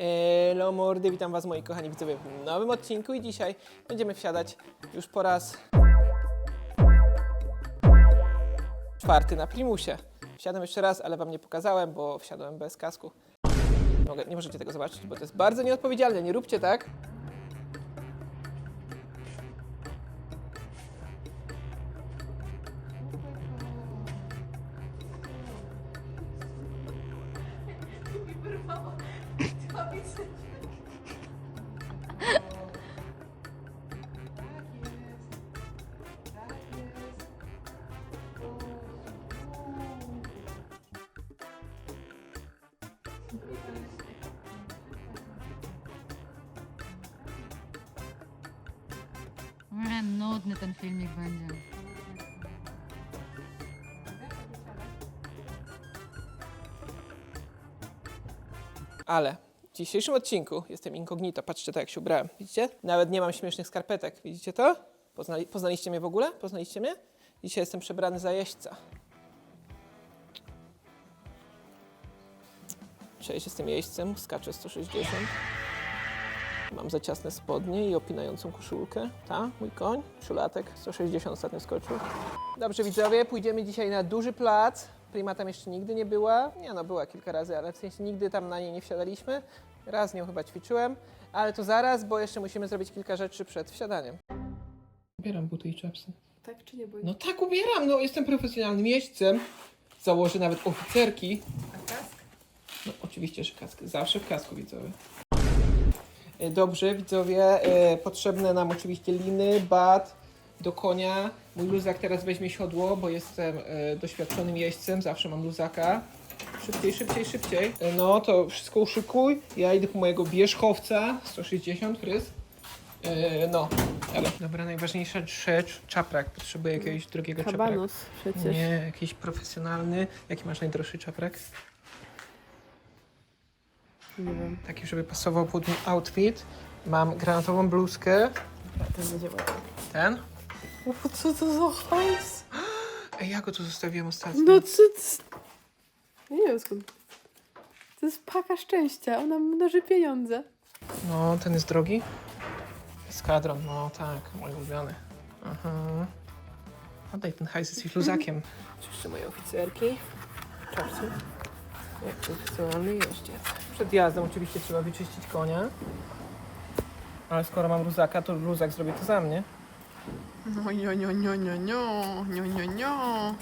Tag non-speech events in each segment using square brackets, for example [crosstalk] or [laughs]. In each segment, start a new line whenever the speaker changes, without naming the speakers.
Hello mordy, witam was moi kochani widzowie w nowym odcinku i dzisiaj będziemy wsiadać już po raz czwarty na Primusie. Wsiadam jeszcze raz, ale wam nie pokazałem, bo wsiadłem bez kasku. Mogę, nie możecie tego zobaczyć, bo to jest bardzo nieodpowiedzialne, nie róbcie tak.
Nie, nudny ten filmik będzie.
Ale dzisiejszym odcinku jestem incognito. Patrzcie tak, jak się ubrałem. Widzicie? Nawet nie mam śmiesznych skarpetek. Widzicie to? Poznali, poznaliście mnie w ogóle? Poznaliście mnie? Dzisiaj jestem przebrany za jeźdźca. Cześć, jestem jeźdźcem, skaczę 160. Mam za ciasne spodnie i opinającą koszulkę. Ta, mój koń, trzylatek, 160 ostatnio skoczył. Dobrze widzowie, pójdziemy dzisiaj na duży plac. Prima tam jeszcze nigdy nie była. Nie no, była kilka razy, ale w sensie nigdy tam na niej nie wsiadaliśmy. Raz nią chyba ćwiczyłem, ale to zaraz, bo jeszcze musimy zrobić kilka rzeczy przed wsiadaniem. Ubieram buty i czapsy.
Tak czy nie?
No tak ubieram, no jestem profesjonalnym jeźdźcem. Założę nawet oficerki.
A kask?
No oczywiście, że kask. Zawsze w kasku widzowie. E, Dobrze, widzowie, e, potrzebne nam oczywiście liny, bat do konia. Mój luzak teraz weźmie siodło, bo jestem e, doświadczonym jeźdźcem, zawsze mam luzaka. Szybciej, szybciej, szybciej. No to wszystko uszykuj. Ja idę po mojego bierzchowca 160 frys. E, no, ale dobra, najważniejsza rzecz, czaprak. Potrzebuję jakiegoś drogiego czapraka.
Kabanus przecież.
Nie, jakiś profesjonalny. Jaki masz najdroższy czaprak?
Nie wiem.
Taki, żeby pasował pod mój outfit. Mam granatową bluzkę.
Ten będzie ładny.
Ten.
O, co to za hajs? [gasps]
Ej, ja go tu zostawiłem ostatnio.
No co ty... Ja nie wiem skąd. To jest paka szczęścia. Ona mnoży pieniądze.
No, ten jest drogi. Eskadron, no tak, mój ulubiony. Aha. Oddaj ten hajs, jesteś luzakiem. [laughs] Czyszczę moje oficerki. Czapsy. Jak profesjonalny jeździec. Przed jazdem oczywiście trzeba wyczyścić konia. Ale skoro mam luzaka, to luzak zrobi to za mnie.
No, nio, nio, nio, nio, nio, nio, nio, nio.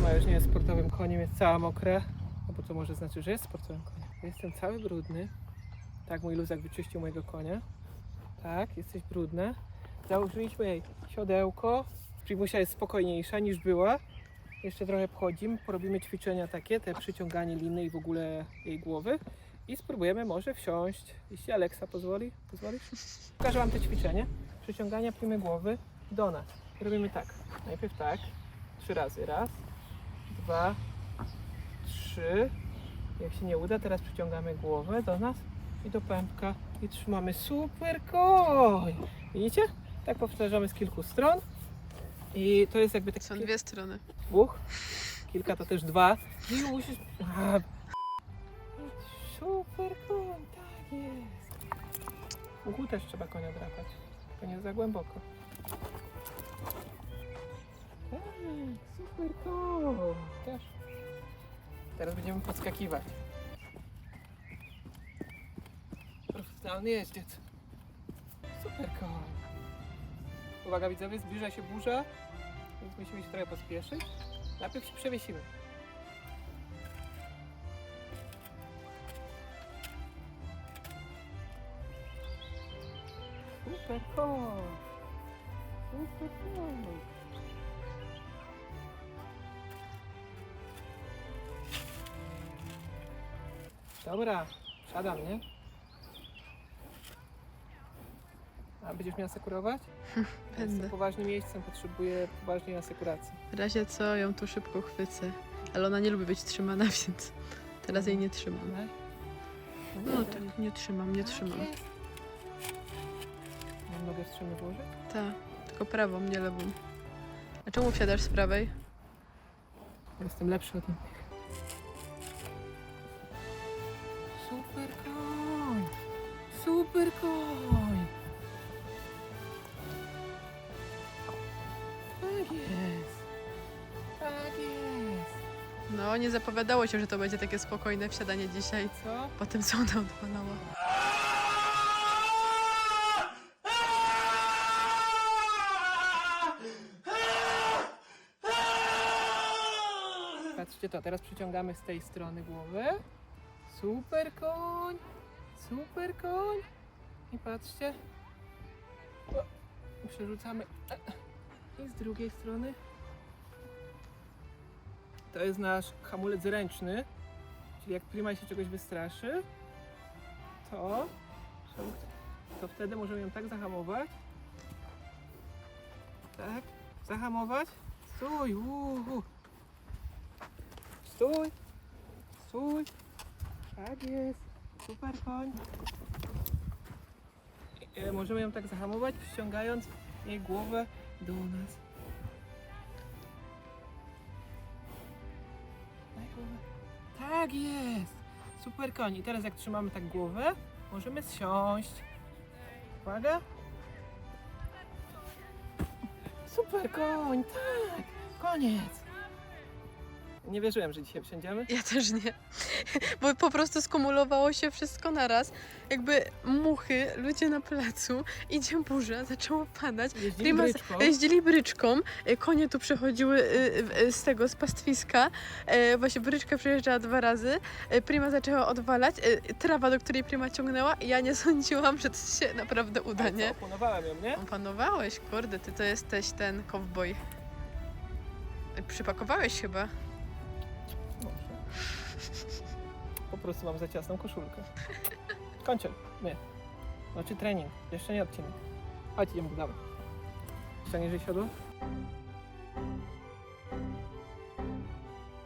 Firma już nie jest sportowym koniem, jest cała mokra. No bo to może znaczy, że jest sportowym koniem. Jestem cały brudny. Tak, mój luzak wyczyścił mojego konia. Tak, jesteś brudna. Założyliśmy jej siodełko. Primusia jest spokojniejsza niż była. Jeszcze trochę pochodzimy, porobimy ćwiczenia takie, te przyciąganie liny i w ogóle jej głowy. I spróbujemy może wsiąść, jeśli Aleksa pozwoli. Pozwolisz? Pokażę Wam te ćwiczenie. Przyciągania primy głowy do nas. Robimy tak. Najpierw tak. Trzy razy. Raz, dwa, trzy. Jak się nie uda, teraz przyciągamy głowę do nas i do pępka i trzymamy. Super koń! Widzicie? Tak powtarzamy z kilku stron. I to jest jakby taki
Są dwie strony.
dwóch. Kilka to też dwa. I musisz... A. Super koń, tak jest. Uchu też trzeba konia drapać. To nie za głęboko. Super koń. Też. Teraz będziemy podskakiwać. Profesjonalny jeździec. Super koń. Uwaga widzowie, zbliża się burza, więc musimy się trochę pospieszyć. Najpierw się przewiesimy. Super koń! Super koń! Dobra, siadam, nie? A będziesz mnie asekurować? [laughs] Jestem
Będę.
poważnym miejscem, potrzebuję poważnej asekuracji.
W razie co ją tu szybko chwycę. Ale ona nie lubi być trzymana, [laughs] więc teraz jej nie trzymam.
No,
No tak, nie trzymam, nie trzymam.
Mam nogę strzemy włożyć?
Tak, tylko prawą, nie lewą. A czemu wsiadasz z prawej?
Jestem lepszy od innych. Super koń! Super koń! Tak jest! Tak jest!
No, nie zapowiadało się, że to będzie takie spokojne wsiadanie dzisiaj.
Co?
Po tym, co ona odwalała.
Patrzcie to, teraz przyciągamy z tej strony głowę. Super koń! Super koń! I patrzcie. Przerzucamy. I z drugiej strony. To jest nasz hamulec ręczny. Czyli jak Prima się czegoś wystraszy, to, to wtedy możemy ją tak zahamować. Tak, zahamować. Stój, uhu. Stój! Stój! Tak jest! Super koń! E, możemy ją tak zahamować, ściągając jej głowę do nas. Tak jest! Super koń. I teraz jak trzymamy tak głowę, możemy zsiąść. Uwaga! Super koń! Tak! Koniec! Nie wierzyłem, że dzisiaj wsiądziemy.
Ja też nie. Bo po prostu skumulowało się wszystko naraz. Jakby muchy, ludzie na placu, idzie burza, zaczęło padać.
Jeździli
Prima
bryczką.
jeździli bryczką, y, konie tu przechodziły y, y, z tego, z pastwiska. Właśnie bryczka przejeżdżała dwa razy. Prima zaczęła odwalać. Trawa, do której Prima ciągnęła. I ja nie [laughs] sądziłam, że to się naprawdę uda,
Ale co,
nie?
Oponowałem ją, nie?
Opanowałeś, kurde, ty to jesteś ten cowboy. Przypakowałeś chyba.
Po prostu mam za ciasną koszulkę. Kończę. Nie. Znaczy trening. Jeszcze nie odcinek. Chodź, idziemy dalej. Ściągniesz jej siodło?